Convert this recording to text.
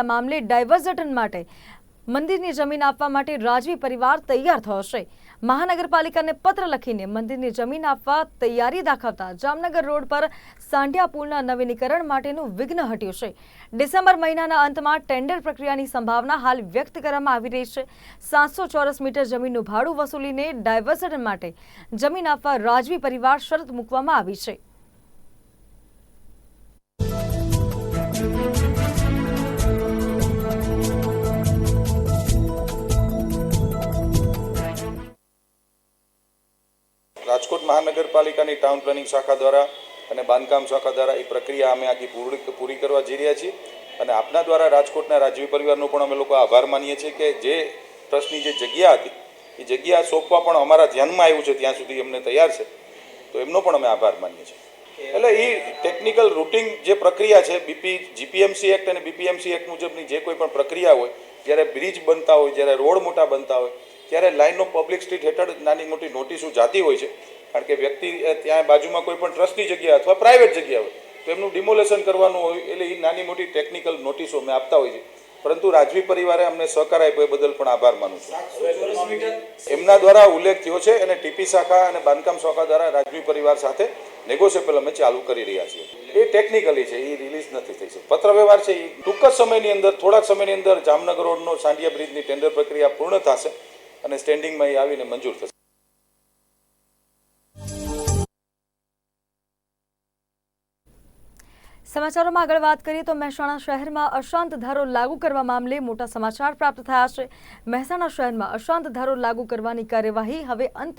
આ મામલે ડાયવર્ઝન માટે મંદિરની જમીન આપવા માટે રાજવી પરિવાર તૈયાર થયો છે. મહાનગરપાલિકાને પત્ર લખીને મંદિરની જમીન આપવા તૈયારી દાખવતા જામનગર રોડ પર સાંઢિયા પુલના નવીનીકરણ માટેનું વિઘ્ન હટ્યું છે. ડિસેમ્બર મહિનાના અંતમાં ટેન્ડર પ્રક્રિયાની સંભાવના હાલ વ્યક્ત કરવામાં આવી રહી છે. સાતસો ચોરસ મીટર જમીનનું ભાડું વસૂલીને ડાયવર્ઝન માટે જમીન આપવા રાજવી પરિવાર શરત મૂકવામાં આવી છે. રાજકોટ મહાનગરપાલિકાની ટાઉન પ્લાનિંગ શાખા દ્વારા અને બાંધકામ શાખા દ્વારા એ પ્રક્રિયા અમે આખી પૂરી પૂરી કરવા જઈ રહ્યા છીએ. અને આપના દ્વારા રાજકોટના રાજવી પરિવારનો પણ અમે લોકો આભાર માનીએ છીએ કે જે ટ્રસ્ટની જે જગ્યા હતી, એ જગ્યા સોંપવા પણ અમારા ધ્યાનમાં આવ્યું છે ત્યાં સુધી અમને તૈયાર છે. તો એમનો પણ અમે આભાર માનીએ છીએ. એટલે એ ટેકનિકલ રૂટિંગ જે પ્રક્રિયા છે, બીપી, જીપીએમસી એક્ટ અને બીપીએમસી એક્ટ મુજબની જે કોઈ પણ પ્રક્રિયા હોય, જ્યારે બ્રિજ બનતા હોય, જ્યારે રોડ મોટા બનતા હોય ત્યારે લાઇનો પબ્લિક સ્ટ્રીટ હેઠળ નાની મોટી નોટિસો જાતી હોય છે, કારણ કે વ્યક્તિ ત્યાં બાજુમાં કોઈ પણ ટ્રસ્ટની જગ્યા અથવા પ્રાઇવેટ જગ્યા હોય, તો એમનું ડિમોલેશન કરવાનું હોય એટલે એ નાની મોટી ટેકનિકલ નોટિસો અમે આપતા હોય છે પરંતુ રાજવી પરિવારે અમને સહકાર આપ્યો એ બદલ પણ આભાર માનું છું. એમના દ્વારા ઉલ્લેખ થયો છે અને ટીપી શાખા અને બાંધકામ શાખા દ્વારા રાજવી પરિવાર સાથે નેગોશિયેબલ અમે ચાલુ કરી રહ્યા છીએ. એ ટેકનિકલી છે એ રિલીઝ નથી થઈ છે પત્ર વ્યવહાર છે એ ટૂંક જ સમયની અંદર, થોડાક સમયની અંદર જામનગર રોડનો સાંડિયા બ્રિજની ટેન્ડર પ્રક્રિયા પૂર્ણ થશે. અને સ્ટેન્ડિંગમાં એ આવીને મંજૂર થશે. સમાચારોમાં આગળ વાત કરીએ તો મહેસાણા શહેરમાં અશાંત ધારો લાગુ કરવા મામલે મોટા સમાચાર પ્રાપ્ત થયા છે. મહેસાણા શહેરમાં અશાંત ધારો લાગુ કરવાની કાર્યવાહી હવે અંતિમ